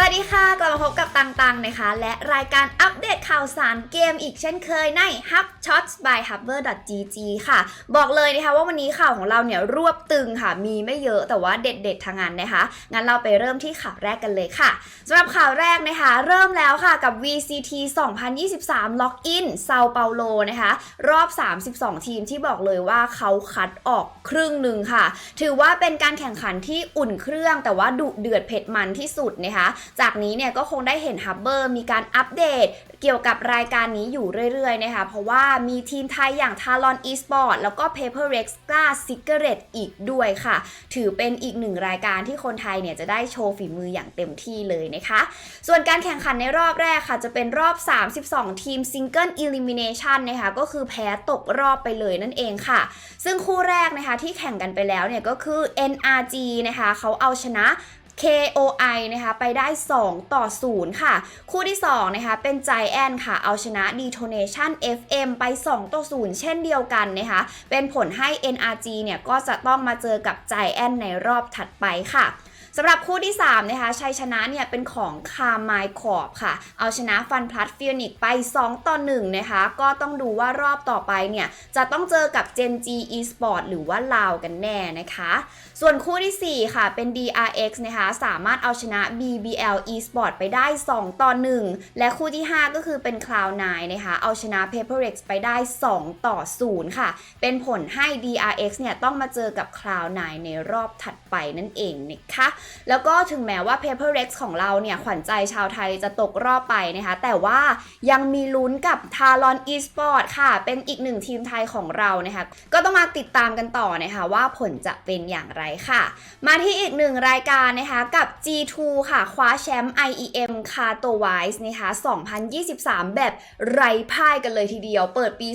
สวัสดีค่ะ กลับมาพบกับตังๆนะคะ และรายการอัปเดตข่าวสารเกมอีกเช่นเคยใน Hub Shots by Hubber gg ค่ะ บอกเลยนะคะว่าวันนี้ข่าวของเราเนี่ยรวบตึงค่ะ มีไม่เยอะแต่ว่าเด็ดๆทางนั้นนะคะ งั้นเราไปเริ่มที่ข่าวแรกกันเลยค่ะสำหรับข่าวแรกนะคะ เริ่มแล้วค่ะกับ VCT 2023 Login เซาเปาโลนะคะ รอบ 32 ทีมที่บอกเลยว่าเขาคัดออกครึ่งหนึ่งค่ะ ถือว่าเป็นการแข่งขันที่อุ่นเครื่องแต่ว่าดุเดือดเผ็ดมันที่สุดนะคะจากนี้เนี่ยก็คงได้เห็นฮับเบอร์มีการอัปเดตเกี่ยวกับรายการนี้อยู่เรื่อยๆนะคะ เพราะว่ามีทีมไทยอย่าง Talon Esport แล้วก็ Paper Rex กล้า Cigarette อีกด้วยค่ะ ถือเป็นอีกหนึ่งรายการที่คนไทยเนี่ยจะได้โชว์ฝีมืออย่างเต็มที่เลยนะคะ ส่วนการแข่งขันในรอบแรกค่ะ จะเป็นรอบ 32 ทีม Single Elimination นะคะ ก็คือแพ้ตกรอบไปเลยนั่นเองค่ะ ซึ่งคู่แรกนะคะที่แข่งกันไปแล้วเนี่ยก็คือ NRG นะคะเขาเอาชนะ KOI นะคะไปได้ 2 ต่อ 0 ค่ะ คู่ที่ 2 นะคะ เป็น Giant ค่ะ เอาชนะ Detonation FM ไป 2 ต่อ 0 เช่นเดียวกันนะคะ เป็นผลให้ NRG เนี่ย ก็จะต้องมาเจอกับ Giant ในรอบถัดไปค่ะ สำหรับคู่ที่ 3 นะคะชัยชนะเนี่ยเป็นของคาร์ไมคอร์บค่ะ เอาชนะฟันพลัสฟิวนิกไป 2 ต่อ 1 นะคะ ก็ต้องดูว่ารอบต่อไปเนี่ย จะต้องเจอกับ Gen G Esport หรือว่าลาวกันแน่นะคะ ส่วนคู่ที่ 4 ค่ะเป็น DRX นะคะ สามารถเอาชนะ BBL Esport ไปได้ 2 ต่อ 1 และคู่ที่ 5 ก็คือเป็น Cloud9 นะคะ เอาชนะ PaperX ไปได้ 2 ต่อ 0 ค่ะ เป็นผลให้ DRX เนี่ยต้องมาเจอกับ Cloud9 ในรอบถัดไปนั่นเองนะคะแล้วก็ถึงแม้ว่า Paper Rex ของเราเนี่ย ขวัญใจชาวไทยจะตกรอบไปนะคะ แต่ว่ายังมีลุ้นกับ Talon Esport ค่ะ เป็นอีกหนึ่งทีมไทยของเรานะคะ ก็ต้องมาติดตามกันต่อนะคะ ว่าผลจะเป็นอย่างไรค่ะ มาที่อีกหนึ่งรายการนะคะกับ G2 ค่ะ คว้าแชมป์ IEM c a r t o w i s e นะคะ2023 แบบไร้พ่ายกันเลยทีเดียว เปิดปี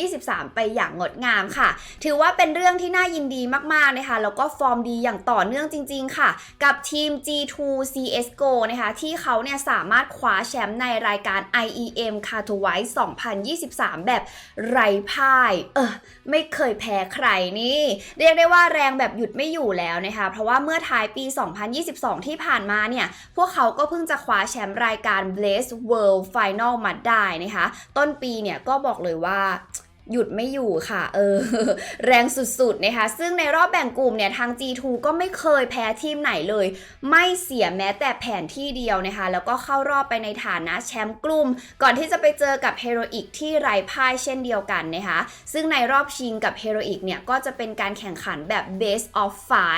2023 ไปอย่างงดงามค่ะ ถือว่าเป็นเรื่องที่น่ายินดีมากๆนะคะ แล้วก็ฟอร์มดีอย่างต่อเนื่องจริง ๆ ค่ะกับทีม G2 CSGO นะคะที่เขาเนี่ยสามารถคว้าแชมป์ในรายการ IEM c a r t o w i s e 2023 แบบไร้พ่าย เออไม่เคยแพ้ใครนี่ เรียกได้ว่าแรงแบบหยุดไม่อยู่แล้วนะคะเพราะว่าเมื่อท้ายปี 2022 ที่ผ่านมาเนี่ย พวกเขาก็เพิ่งจะคว้าแชมป์รายการ Blaze World Final มาได้นะคะ ต้นปีเนี่ยก็บอกเลยว่า หยุดไม่อยู่ค่ะ เออ แรงสุดๆนะคะ ซึ่งในรอบแบ่งกลุ่มเนี่ย ทาง G2 ก็ไม่เคยแพ้ทีมไหนเลย ไม่เสียแม้แต่แผนที่เดียวนะคะ แล้วก็เข้ารอบไปในฐานะแชมป์กลุ่ม ก่อนที่จะไปเจอกับ Heroic ที่ไร้พ่ายเช่นเดียวกันนะคะ ซึ่งในรอบชิงกับ Heroic เนี่ย ก็จะเป็นการแข่งขันแบบ best of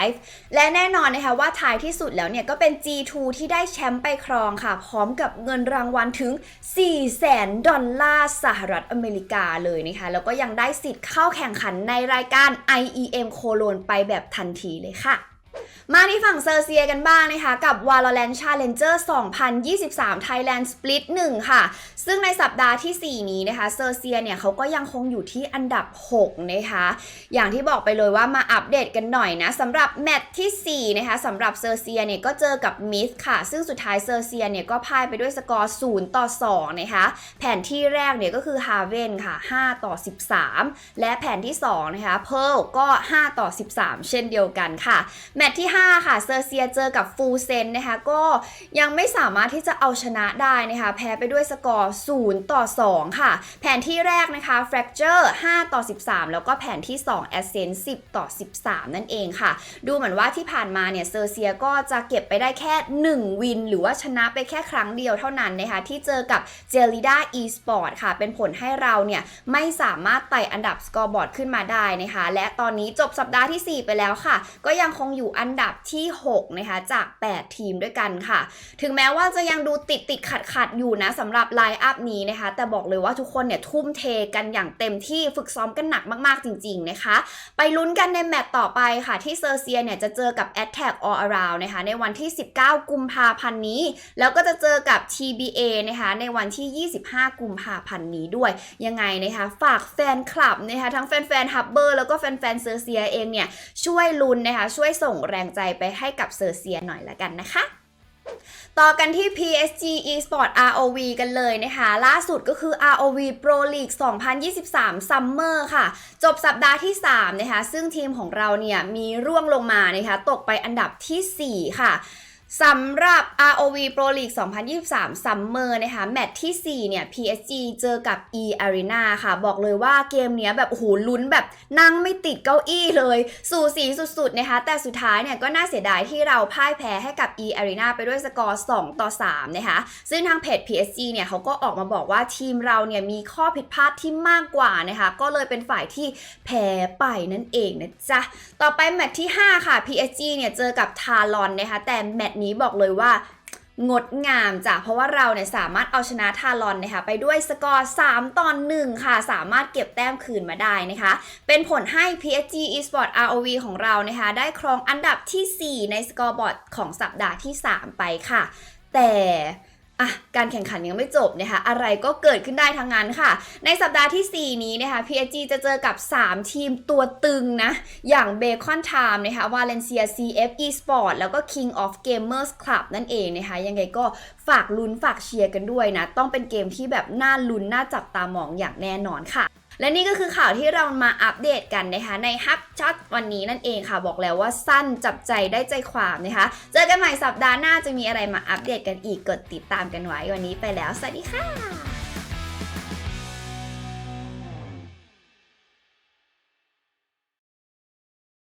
5และแน่นอนนะคะว่าท้ายที่สุดแล้วเนี่ย ก็เป็น G2 ที่ได้แชมป์ไปครองค่ะ พร้อมกับเงินรางวัลถึง4แสนดอลลาร์สหรัฐอเมริกาเลยนะคะแล้วก็ยังได้สิทธิ์เข้าแข่งขันในรายการ IEM โคโลนไปแบบทันทีเลยค่ะ มาที่ฝั่งเซอร์เซียกันบ้างนะคะ กับ Valorant Challenger 2023 Thailand Split 1 ค่ะ ซึ่งในสัปดาห์ที่ 4 นี้นะคะเซอร์เซียเนี่ยเขาก็ยังคงอยู่ที่อันดับ 6 นะคะ อย่างที่บอกไปเลยว่ามาอัปเดตกันหน่อยนะสำหรับแมตช์ที่ 4 นะคะสำหรับเซอร์เซียเนี่ยก็เจอกับมิสค่ะ ซึ่งสุดท้ายเซอร์เซียเนี่ยก็พ่ายไปด้วยสกอร์ 0 ต่อ 2 นะคะ แผนที่แรกเนี่ยก็คือฮาเวนค่ะ 5 ต่อ 13 และแผนที่ 2 นะคะเพ r l ก็ 5 ต่อ 13 เช่นเดียวกันค่ะแมตช์ที่ที่ 5 ค่ะเซอร์เซียเจอกับฟูเซนนะคะ ก็ยังไม่สามารถที่จะเอาชนะได้นะคะ แพ้ไปด้วยสกอร์0ต่อ 2 ค่ะ แผนที่แรกนะคะ Fracture 5 ต่อ 13 แล้วก็แผนที่ 2 Ascent 10 ต่อ 13 นั่นเองค่ะ ดูเหมือนว่าที่ผ่านมาเนี่ยเซอร์เซียก็จะเก็บไปได้แค่ 1 วิน หรือว่าชนะไปแค่ครั้งเดียวเท่านั้นนะคะ ที่เจอกับเจลิด้า e-sport ค่ะ เป็นผลให้เราเนี่ยไม่สามารถไต่อันดับสกอร์บอร์ดขึ้นมาได้นะคะ และตอนนี้จบสัปดาห์ที่ 4 ไปแล้วค่ะ ก็ยังคงอยู่อันันดับที่6นะคะจาก 8 ทีมด้วยกันค่ะ ถึงแม้ว่าจะยังดูติดติดขัดขัดอยู่นะสำหรับไลน์อัพนี้นะคะ แต่บอกเลยว่าทุกคนเนี่ยทุ่มเทกันอย่างเต็มที่ฝึกซ้อมกันหนักมากๆจริง ๆ นะคะ ไปลุ้นกันในแมตต์ต่อไปค่ะ ที่เซอร์เซียเนี่ยจะเจอกับ a t t a c k All Around นะคะในวันที่ 19 กุมภาพันธ์นี้ แล้วก็จะเจอกับ TBA นะคะในวันที่ 25 กุมภาพันธ์นี้ด้วย ยังไงนะคะฝากแฟนคลับนะคะทั้งแฟนๆฮับเบอร์แล้วก็แฟนๆเซอร์เซียเองเนี่ยช่วยลุ้นนะคะช่วยส่งแรงใจไปให้กับเซอร์เซียหน่อยละกันนะคะต่อกันที่ PSG Esport ROV กันเลยนะคะ ล่าสุดก็คือ ROV Pro League 2023 Summer ค่ะ จบสัปดาห์ที่ 3 นะคะ ซึ่งทีมของเราเนี่ยมีร่วงลงมานะคะ ตกไปอันดับทีสี่4 ค่ะ สำหรับ ROV Pro League 2023 Summer นะคะ แมตช์ที่ 4 เนี่ย PSG เจอกับ E Arena ค่ะ บอกเลยว่าเกมเนี้ยแบบโอ้โหลุ้นแบบนั่งไม่ติดเก้าอี้เลย สู่สีสุดๆ นะคะ แต่สุดท้ายเนี่ยก็น่าเสียดายที่เราพ่ายแพ้ให้กับ E Arena ไปด้วยสกอร์ 2 ต่อ 3 นะคะ ซึ่งทางเพจ PSG เนี่ยเขาก็ออกมาบอกว่าทีมเราเนี่ยมีข้อผิดพลาดที่มากกว่านะคะ ก็เลยเป็นฝ่ายที่แพ้ไปนั่นเองนะจ๊ะ ต่อไปแมตช์ที่ 5 ค่ะ PSG เนี่ยเจอกับทารอนนะคะ แต่แมตช์นี้บอกเลยว่างดงามจ้ะ เพราะว่าเราเนี่ยสามารถเอาชนะทารอนนะคะไปด้วยสกอร์ 3 ตอน 1 ค่ะ สามารถเก็บแต้มคืนมาได้นะคะ เป็นผลให้ PSG Esport ROV ของเรานะคะ ได้ครองอันดับทีสี่ 4 ในสกอร์บอร์ดของสัปดาห์ที่ 3 ไปค่ะ แต่ อะการแข่งขันยังไม่จบนะคะอะไรก็เกิดขึ้นได้ทั้งนั้นค่ะ ในสัปดาห์ทีสี่ 4 นี้นะคะ PSG จะเจอกับ 3 ทีมตัวตึงนะ อย่างเบคอนไทม์นะคะวาเลนเซีย CF Esport แล้วก็ King of Gamers Club นั่นเองนะคะ ยังไงก็ฝากลุ้นฝากเชียร์กันด้วยนะ ต้องเป็นเกมที่แบบน่าลุ้นน่าจับตามองอย่างแน่นอนค่ะ และนี่ก็คือข่าวที่เรามาอัปเดตกันนะคะ ในฮับช็อตวันนี้นั่นเองค่ะ บอกแล้วว่าสั้นจับใจได้ใจความนะคะ เจอกันใหม่สัปดาห์หน้าจะมีอะไรมาอัปเดตกันอีกกดติดตามกันไว้วันนี้ไปแล้ว สวัสดีค่ะ